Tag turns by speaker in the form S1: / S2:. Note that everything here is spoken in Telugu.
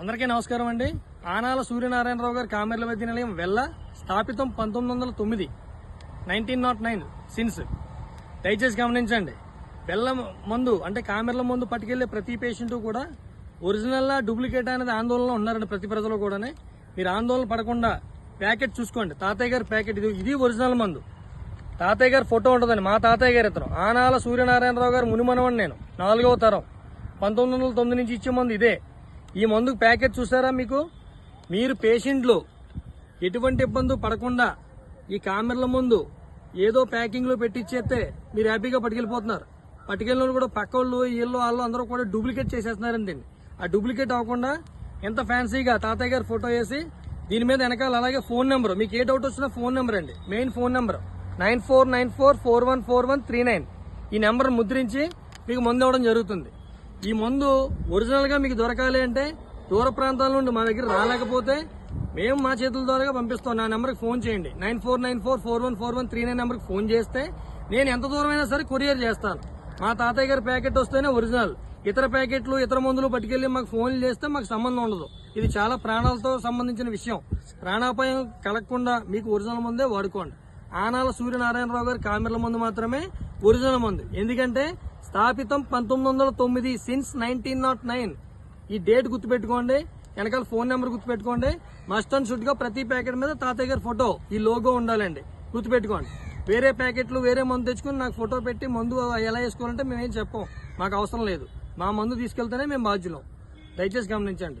S1: అందరికీ నమస్కారం అండి. ఆనాల సూర్యనారాయణరావు గారి కామెర్ల వైద్య నిలయం వెల్ల స్థాపితం పంతొమ్మిది వందల తొమ్మిది నైన్టీన్ నాట్ నైన్ సిన్స్ దయచేసి గమనించండి. వెళ్ళ మందు అంటే కామెర్ల మందు పట్టుకెళ్ళే ప్రతి పేషెంట్ కూడా ఒరిజినల్గా డూప్లికేట్ అనేది ఆందోళనలో ఉన్నారండి ప్రతి ప్రజలు కూడానే. మీరు ఆందోళన పడకుండా ప్యాకెట్ చూసుకోండి. తాతయ్య గారి ప్యాకెట్ ఇది ఇది ఒరిజినల్ మందు. తాతయ్య గారి ఫోటో ఉంటుందండి మా తాతయ్య గారి ఇతను ఆనాల సూర్యనారాయణరావు గారు మునిమనవాడు నేను నాలుగవ తరం. పంతొమ్మిది వందల తొమ్మిది నుంచి ఇచ్చే మందు ఇదే. ఈ మందు ప్యాకెట్ చూసారా మీకు? మీరు పేషెంట్లు ఎటువంటి ఇబ్బంది పడకుండా ఈ కామెర్ల ముందు ఏదో ప్యాకింగ్లో పెట్టిచ్చేస్తే మీరు హ్యాపీగా పట్టుకెళ్ళిపోతున్నారు. పట్టుకెళ్ళిన కూడా పక్క వాళ్ళు వీళ్ళు వాళ్ళు అందరూ కూడా డూప్లికేట్ చేసేస్తున్నారండి ఆ డూప్లికేట్ అవ్వకుండా ఎంత ఫ్యాన్సీగా తాతయ్య గారు ఫోటో వేసి దీని మీద వెనకాల అలాగే ఫోన్ నెంబర్. మీకు ఏ డౌట్ వచ్చినా ఫోన్ నెంబర్ అండి. Main phone number. Nine four nine four four one four one three nine. ఈ నెంబర్ ముద్రించి మీకు మందు ఇవ్వడం జరుగుతుంది. ఈ మందు ఒరిజినల్గా మీకు దొరకాలి అంటే దూర ప్రాంతాల నుండి మా దగ్గర రాలేకపోతే మేము మా చేతుల ద్వారా పంపిస్తాం. నా నెంబర్కి ఫోన్ చేయండి. Nine four nine four four one four one three nine నెంబర్కి ఫోన్ చేస్తే నేను ఎంత దూరమైనా సరే కొరియర్ చేస్తాను. మా తాతయ్య గారి ప్యాకెట్ వస్తేనే ఒరిజినల్. ఇతర ప్యాకెట్లు ఇతర మందులు పట్టుకెళ్ళి మాకు ఫోన్లు చేస్తే మాకు సంబంధం ఉండదు. ఇది చాలా ప్రాణాలతో సంబంధించిన విషయం. ప్రాణాపాయం కలగకుండా మీకు ఒరిజినల్ మందే వాడుకోండి. ఆనాల సూర్యనారాయణరావు గారి కామెర్ల మందు మాత్రమే ఒరిజినల్ మందు. ఎందుకంటే స్థాపితం పంతొమ్మిది వందల తొమ్మిది సిన్స్ నైన్టీన్ నాట్ నైన్ ఈ డేట్ గుర్తుపెట్టుకోండి. వెనకాల ఫోన్ నెంబర్ గుర్తుపెట్టుకోండి. మస్ట్ అండ్ షుడ్గా ప్రతి ప్యాకెట్ మీద తాతయ్య గారి ఫోటో ఈ లోగో ఉండాలండి. గుర్తుపెట్టుకోండి. వేరే ప్యాకెట్లు వేరే మందు తెచ్చుకుని నాకు ఫోటో పెట్టి మందు ఎలా వేసుకోవాలంటే మేమేం చెప్పం. మాకు అవసరం లేదు. మా మందు తీసుకెళ్తేనే మేము బాధ్యులం. దయచేసి గమనించండి.